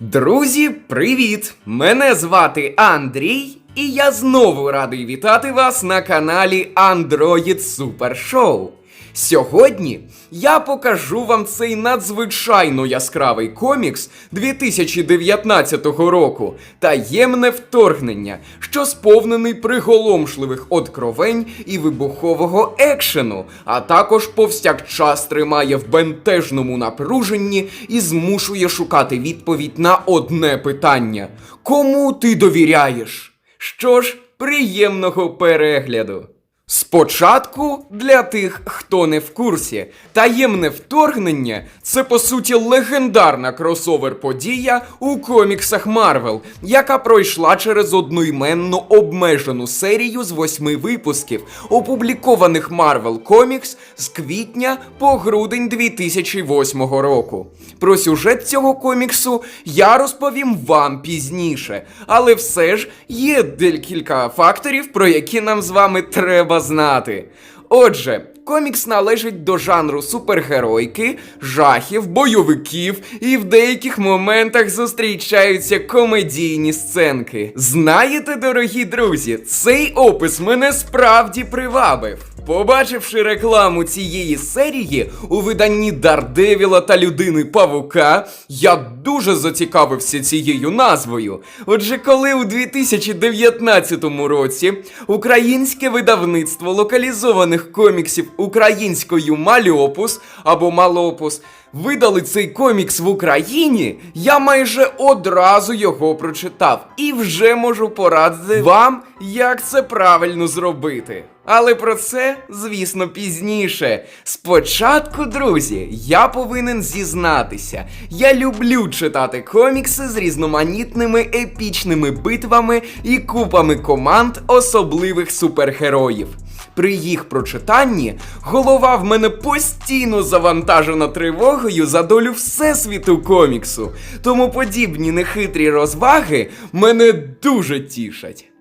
Друзі, привіт! Мене звати Андрій, і я знову радий вітати вас на каналі Android Super Show. Сьогодні я покажу вам цей надзвичайно яскравий комікс 2019 року Таємне вторгнення, що сповнений приголомшливих откровень і вибухового екшену, а також повсякчас тримає в бентежному напруженні і змушує шукати відповідь на одне питання: кому ти довіряєш? Що ж, приємного перегляду! Спочатку для тих, хто не в курсі, таємне вторгнення це по суті легендарна кросовер-подія у коміксах Марвел, яка пройшла через одноіменну обмежену серію з восьми випусків, опублікованих Marvel Comics з квітня по грудень 2008 року. Про сюжет цього коміксу я розповім вам пізніше, але все ж є декілька факторів, про які нам з вами треба знати. Отже, комікс належить до жанру супергеройки, жахів, бойовиків і в деяких моментах зустрічаються комедійні сценки. Знаєте, дорогі друзі, цей опис мене справді привабив. Побачивши рекламу цієї серії у виданні Дардевіла та Людини Павука, я дуже зацікавився цією назвою. Отже, коли у 2019 році українське видавництво локалізованих коміксів українською Мальопус або Малопус видали цей комікс в Україні, я майже одразу його прочитав і вже можу порадити вам, як це правильно зробити. Але про це, звісно, пізніше. Спочатку, друзі, я повинен зізнатися. Я люблю читати комікси з різноманітними епічними битвами і купами команд особливих супергероїв. При їх прочитанні голова в мене постійно завантажена тривогою за долю всесвіту коміксу, тому подібні нехитрі розваги мене дуже тішать.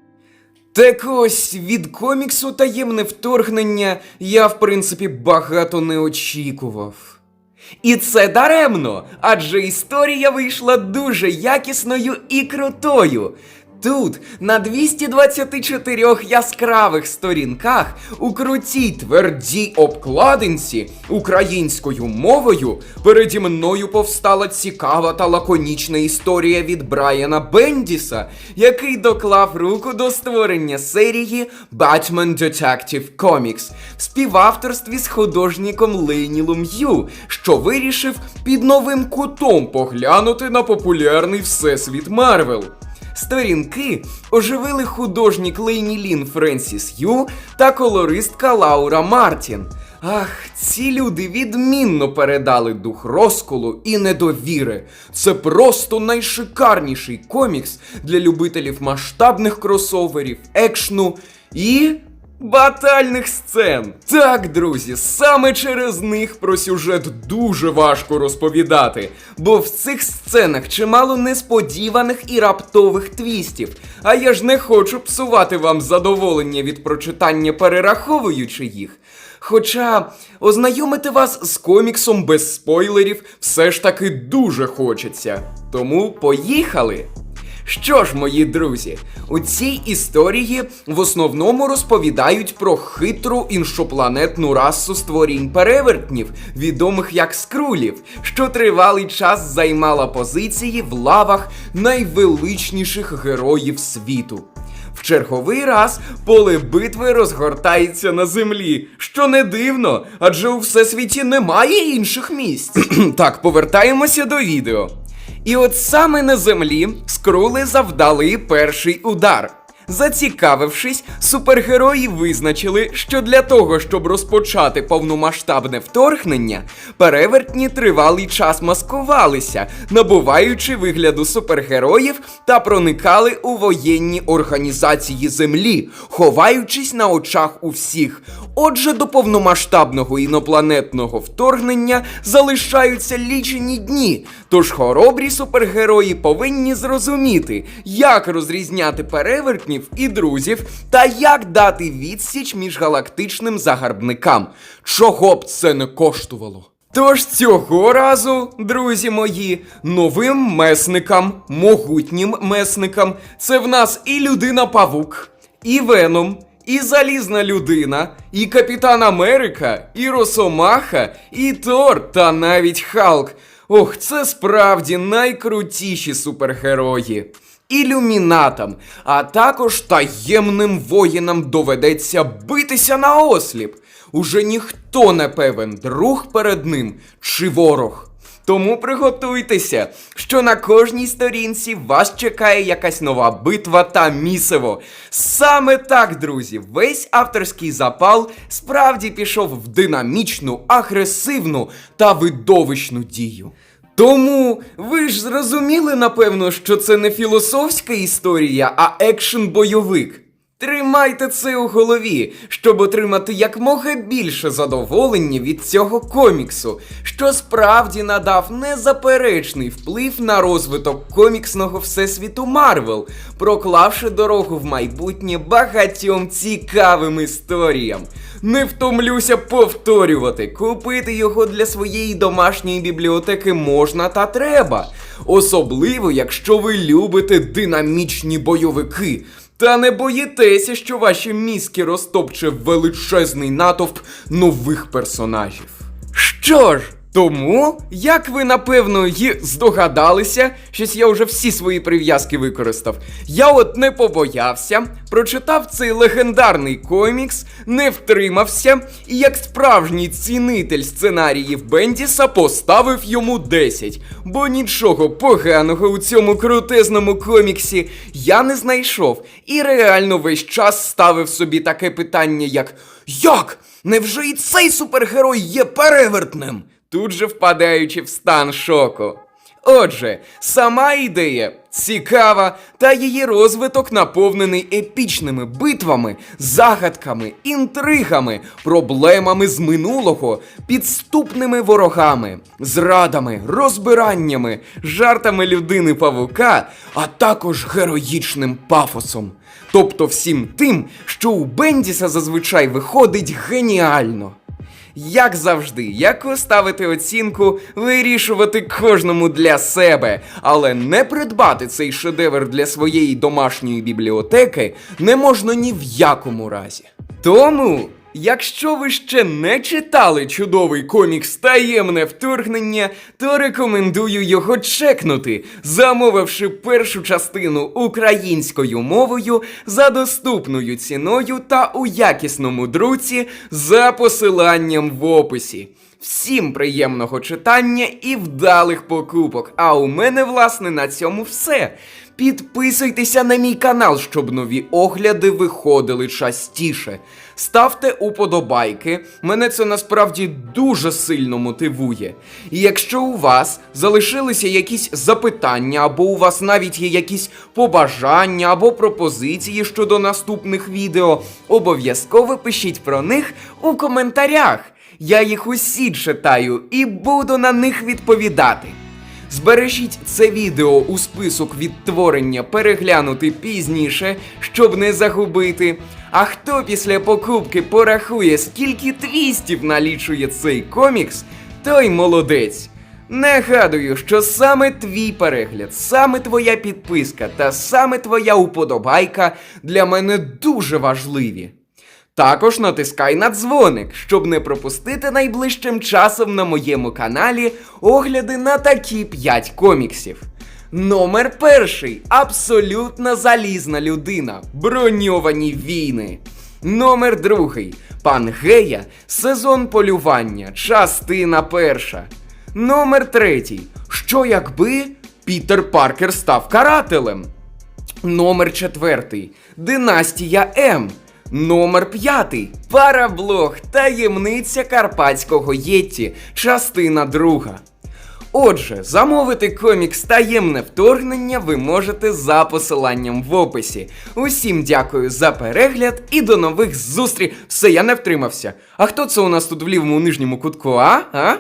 Так ось від коміксу таємне вторгнення я, в принципі, багато не очікував. І це даремно, адже історія вийшла дуже якісною і крутою. Тут, на 224 яскравих сторінках, у крутій твердій обкладинці українською мовою переді мною повстала цікава та лаконічна історія від Брайана Бендіса, який доклав руку до створення серії Batman Detective Comics в співавторстві з художником Лейнілом Ю, що вирішив під новим кутом поглянути на популярний всесвіт Марвел. Сторінки оживили художник Лейні Лін Френсіс Ю та колористка Лаура Мартін. Ах, ці люди відмінно передали дух розколу і недовіри. Це просто найшикарніший комікс для любителів масштабних кросоверів, екшну і. Батальних сцен. Так, друзі, саме через них про сюжет дуже важко розповідати, бо в цих сценах чимало несподіваних і раптових твістів. А я ж не хочу псувати вам задоволення від прочитання, перераховуючи їх. Хоча ознайомити вас з коміксом без спойлерів все ж таки дуже хочеться. Тому поїхали! Що ж, мої друзі, у цій історії в основному розповідають про хитру іншопланетну расу створінь перевертнів, відомих як скрулів, що тривалий час займала позиції в лавах найвеличніших героїв світу. В черговий раз поле битви розгортається на землі, що не дивно, адже у всесвіті немає інших місць. так, повертаємося до відео. І от саме на землі скрули завдали перший удар. Зацікавившись, супергерої визначили, що для того, щоб розпочати повномасштабне вторгнення, перевертні тривалий час маскувалися, набуваючи вигляду супергероїв та проникали у воєнні організації землі, ховаючись на очах у всіх. Отже, до повномасштабного інопланетного вторгнення залишаються лічені дні. Тож хоробрі супергерої повинні зрозуміти, як розрізняти перевертнів і друзів та як дати відсіч міжгалактичним загарбникам, чого б це не коштувало. Тож цього разу, друзі мої, новим месникам, могутнім месникам, це в нас і людина Павук, і Веном, і Залізна людина, і Капітан Америка, і Росомаха, і Тор, та навіть Халк. Ох, це справді найкрутіші супергерої. Ілюмінатам, а також таємним воїнам доведеться битися на осліп. Уже ніхто не певен, друг перед ним чи ворог. Тому приготуйтеся, що на кожній сторінці вас чекає якась нова битва та місиво. Саме так, друзі, весь авторський запал справді пішов в динамічну, агресивну та видовищну дію. Тому ви ж зрозуміли, напевно, що це не філософська історія, а екшен-бойовик. Тримайте це у голові, щоб отримати якмога більше задоволення від цього коміксу, що справді надав незаперечний вплив на розвиток коміксного всесвіту Марвел, проклавши дорогу в майбутнє багатьом цікавим історіям. Не втомлюся повторювати, купити його для своєї домашньої бібліотеки можна та треба. Особливо, якщо ви любите динамічні бойовики. Та не боїтеся, що ваші мізки розтопче величезний натовп нових персонажів. Що ж, тому, як ви напевно й здогадалися, щось я вже всі свої прив'язки використав. Я от не побоявся, прочитав цей легендарний комікс, не втримався і як справжній цінитель сценаріїв Бендіса поставив йому 10. Бо нічого поганого у цьому крутезному коміксі я не знайшов і реально весь час ставив собі таке питання, як Як? Невже і цей супергерой є перевертним? Тут же впадаючи в стан шоку. Отже, сама ідея цікава, та її розвиток наповнений епічними битвами, загадками, інтригами, проблемами з минулого, підступними ворогами, зрадами, розбираннями, жартами людини павука, а також героїчним пафосом. Тобто всім тим, що у Бендіса зазвичай виходить геніально. Як завжди, яку ставити оцінку, вирішувати кожному для себе, але не придбати цей шедевр для своєї домашньої бібліотеки не можна ні в якому разі. Тому, якщо ви ще не читали чудовий комікс Таємне вторгнення, то рекомендую його чекнути, замовивши першу частину українською мовою за доступною ціною та у якісному друці за посиланням в описі. Всім приємного читання і вдалих покупок. А у мене, власне, на цьому все. Підписуйтеся на мій канал, щоб нові огляди виходили частіше. Ставте уподобайки, мене це насправді дуже сильно мотивує. І якщо у вас залишилися якісь запитання, або у вас навіть є якісь побажання або пропозиції щодо наступних відео, обов'язково пишіть про них у коментарях. Я їх усі читаю і буду на них відповідати. Збережіть це відео у список відтворення переглянути пізніше, щоб не загубити. А хто після покупки порахує, скільки твістів налічує цей комікс, той молодець. Нагадую, що саме твій перегляд, саме твоя підписка та саме твоя уподобайка для мене дуже важливі. Також натискай на дзвоник, щоб не пропустити найближчим часом на моєму каналі огляди на такі 5 коміксів. Номер перший абсолютно залізна людина. Броньовані війни. Номер другий Пангея. Сезон полювання. Частина перша. Номер третій. Що якби Пітер Паркер став карателем? Номер четвертий. Династія М. Номер п'ятий. Параблог. Таємниця Карпатського Єтті. Частина друга. Отже, замовити комікс Таємне вторгнення ви можете за посиланням в описі. Усім дякую за перегляд і до нових зустріч. Все, я не втримався. А хто це у нас тут в лівому нижньому кутку, а? А?